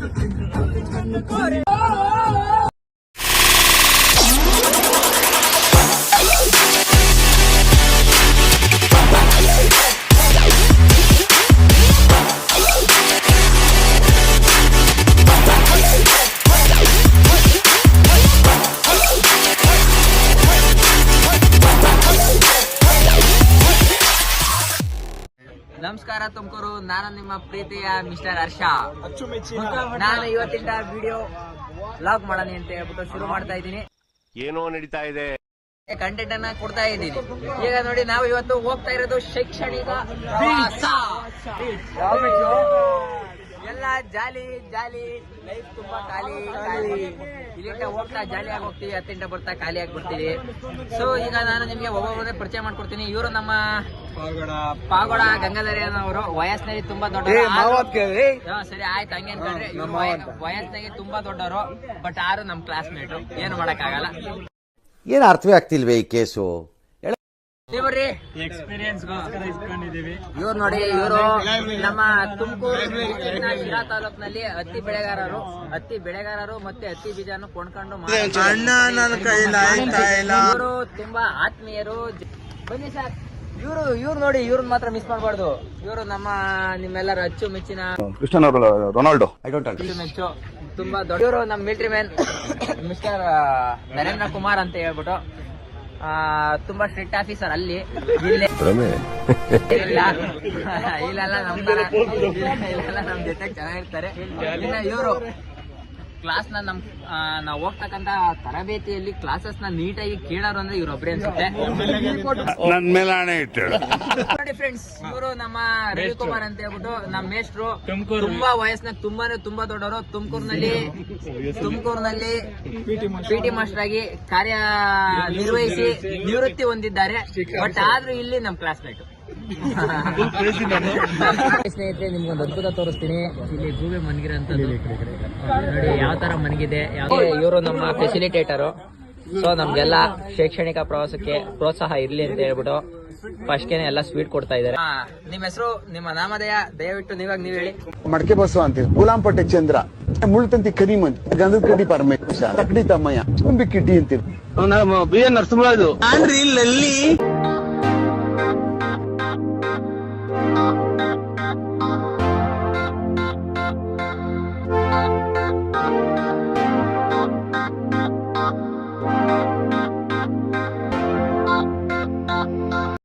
I'm gonna get Corre. ನಮಸ್ಕಾರ ತುಮಕೂರು. ನಾನು ನಿಮ್ಮ ಪ್ರೀತಿಯ ಮಿಸ್ಟರ್ ಹರ್ಷ. ನಾನು ಇವತ್ತಿಂದ ವಿಡಿಯೋ ಲಾಗ್ ಮಾಡೋಣ ಅಂತ ಹೇಳ್ಬಿಟ್ಟು ಶುರು ಮಾಡ್ತಾ ಇದ್ದೀನಿ. ಏನೋ ನಡೀತಾ ಇದೆ. ಕಂಟೆಂಟ್ ಅನ್ನ ಕೊಡ್ತಾ ಇದ್ದೀನಿ. ಈಗ ನೋಡಿ ನಾವು ಇವತ್ತು ಹೋಗ್ತಾ ಇರೋದು ಶೈಕ್ಷಣಿಕ ಜಾಲಿ ಜಾಲಿ. ಲೈಫ್ ತುಂಬಾ ಖಾಲಿ ಖಾಲಿ. ಇಲ್ಲಿಂದ ಹೋಗ್ತಾ ಜಾಲಿ ಆಗಿ ಹೋಗ್ತೀವಿ ಹತ್ತಿಂದ ಬರ್ತಾ ಖಾಲಿ ಆಗಿ ಬರ್ತೀವಿ ಸೊ ಈಗ ನಾನು ನಿಮ್ಗೆ ಒಬ್ಬೊಬ್ಬರೇ ಪರಿಚಯ ಮಾಡ್ಕೊಡ್ತೀನಿ. ಇವರು ನಮ್ಮ ಪಾಗೋಡ ಗಂಗಾಧರಿ ಅನ್ನೋರು ವಯಸ್ಸಿನಲ್ಲಿ ತುಂಬಾ ದೊಡ್ಡ ಸರಿ ಆಯ್ತು. ಹಂಗೆ ಕಂಡ್ರೆ ಇವ್ರು ವಯಸ್ಸಿನಾಗೆ ತುಂಬಾ ದೊಡ್ಡವರು ಬಟ್ ಆರು ನಮ್ ಕ್ಲಾಸ್ಮೇಟ್ ಏನು ಮಾಡಕ್ ಆಗಲ್ಲ ಏನು ಅರ್ಥವೇ ಆಗ್ತಿಲ್ವೇ ಈ ಕೇಸು? ಇವ್ರಿ ಇವ್ರು ನೋಡಿ ಇವರು ನಮ್ಮ ತುಮಕೂರು ಶಿರಾ ತಾಲೂಕಿನಲ್ಲಿ ಹತ್ತಿ ಬೆಳೆಗಾರರು ಹತ್ತಿ ಬೆಳೆಗಾರರು ಮತ್ತೆ ಹತ್ತಿ ಬೀಜನ ಕೊಂಡ್ಕೊಂಡು ಇವರು ತುಂಬಾ ಆತ್ಮೀಯರು. ಬನ್ನಿ ಸರ್. ಇವರು ಇವ್ರು ನೋಡಿ ಇವ್ರನ್ನ ಮಾತ್ರ ಮಿಸ್ ಮಾಡಬಾರ್ದು. ಇವರು ನಮ್ಮ ನಿಮ್ಮೆಲ್ಲರ ಅಚ್ಚು ಮೆಚ್ಚಿನ ಕೃಷ್ಣ ರೊನಾಲ್ಡೋ. ಐ ಡೋಂಟ್ ಮೆಚ್ಚು ತುಂಬಾ ದೊಡ್ಡ ಇವರು ನಮ್ಮ military man mister Narendra Kumar ಅಂತ ಹೇಳ್ಬಿಟ್ಟು ತುಂಬಾ ಸ್ಟ್ರಿಕ್ಟ್ ಆಫೀಸರ್ ಅಲ್ಲಿ. ಇಲ್ಲಿ ಇಲ್ಲ. ಇಲ್ಲೆಲ್ಲ ನಮ್ ಇಲ್ಲೆಲ್ಲ ನಮ್ ಜೊತೆ ಚೆನ್ನಾಗಿರ್ತಾರೆ. ಇವರು ಕ್ಲಾಸ್ನ ನಮ್ ನಾವ್ ಹೋಗ್ತಕ್ಕಂತ ತರಬೇತಿಯಲ್ಲಿ ಕ್ಲಾಸಸ್ನ ನೀಟಾಗಿ ಕೇಳೋರು ಅಂದ್ರೆ ಇವ್ರೊಬ್ರೆ ಅನ್ಸುತ್ತೆ. ನನ್ ಮೇಲೆ ಹಣೆ ಇಟ್ಟು ನೋಡಿ ಫ್ರೆಂಡ್ಸ್ ಇವರು ನಮ್ಮ ರವಿಕುಮಾರ್ ಅಂತ ಹೇಳ್ಬಿಟ್ಟು ನಮ್ಮ ಮೇಷ್ಟ್ರು. ತುಂಬಾ ವಯಸ್ಸಿನಾಗ ತುಂಬಾನೇ ತುಂಬಾ ದೊಡ್ಡವರು. ತುಮಕೂರಿನಲ್ಲಿ ತುಮಕೂರಿನಲ್ಲಿ ಪಿ ಟಿ ಮಾಸ್ಟರ್ ಆಗಿ ಕಾರ್ಯ ನಿರ್ವಹಿಸಿ ನಿವೃತ್ತಿ ಹೊಂದಿದ್ದಾರೆ. ಬಟ್ ಆದ್ರೂ ಇಲ್ಲಿ ನಮ್ ಕ್ಲಾಸ್ಮೇಟ್ ಸ್ನೇಹಿತರೆ ನಿಮ್ಗೊಂದು ಅದ್ಭುತ ತೋರಿಸ್ತೀನಿ. ಇಲ್ಲಿ ಗೂಬೆ ಅಂತ ನೋಡಿ ಯಾವ ತರ ಮನ್ಗಿದೆ ಇವರು ನಮ್ಮ ಫೆಸಿಲಿಟೇಟರು ಸೊ ನಮ್ಗೆಲ್ಲ ಶೈಕ್ಷಣಿಕ ಪ್ರವಾಸಕ್ಕೆ ಪ್ರೋತ್ಸಾಹ ಇರ್ಲಿ ಅಂತ ಹೇಳ್ಬಿಟ್ಟು ಫಸ್ಟ್ಗೆನೆ ಎಲ್ಲ ಸ್ವೀಟ್ ಕೊಡ್ತಾ ಇದಾರೆ ನಿಮ್ಮ ಹೆಸರು ನಿಮ್ಮ ನಾಮಧೇಯ ದಯವಿಟ್ಟು ನೀವಾಗ ನೀವ್ ಹೇಳಿ. ಮಡಕೆ ಬಸವ ಅಂತೀವಿ ಗುಲಾಂಪಟ್ಟೆ ಚಂದ್ರ. ಮುಳ್ತಂತಿ ಕರಿಮನ್ ಗಂಧದ ಕಡ್ಡಿ ಪರಮೇಶ ತಕಡಿ ತಮ್ಮಯ್ಯ. ತುಂಬಿ ಕಿಡ್ಡಿ ಅಂತೀವಿ ಬಿ ಎನ್ ನರಸಿಂಹರಾಜು.